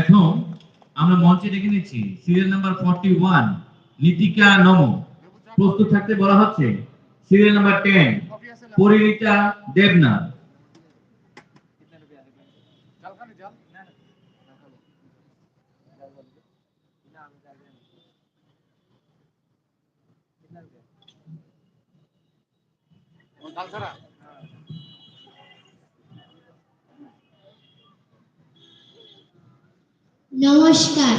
এখন আমরা মঞ্চে ডেকে নিচ্ছি। Serial number forty one, Nitika নম। প্রস্তুত থাকতে বলা হচ্ছে, serial number ten, Parinita Debnath. কালচারা নমস্কার।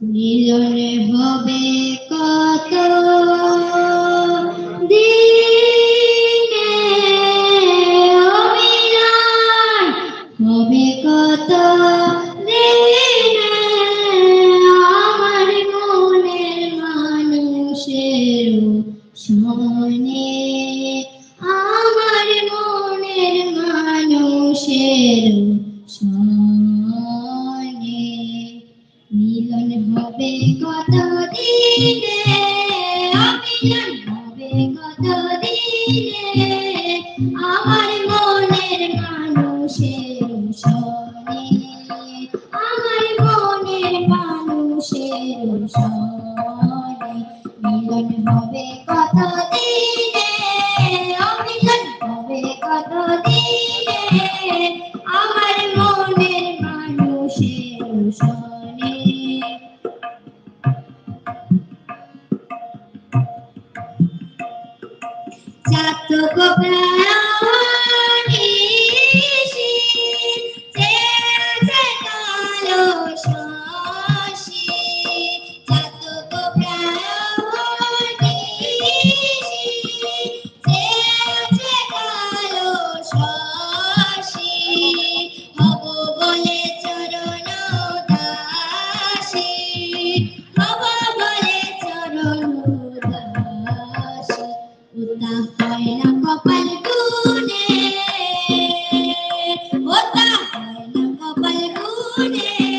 মিলনে হবে কত কত আমার মনের মানুষের সময় কতদিনে আমি জানবে কতদিনে আমার আমার মনের মানুষের সনে মিলন হবে কতদিনে Coco Black. morning.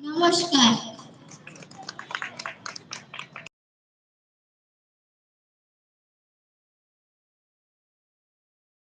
নমস্কার।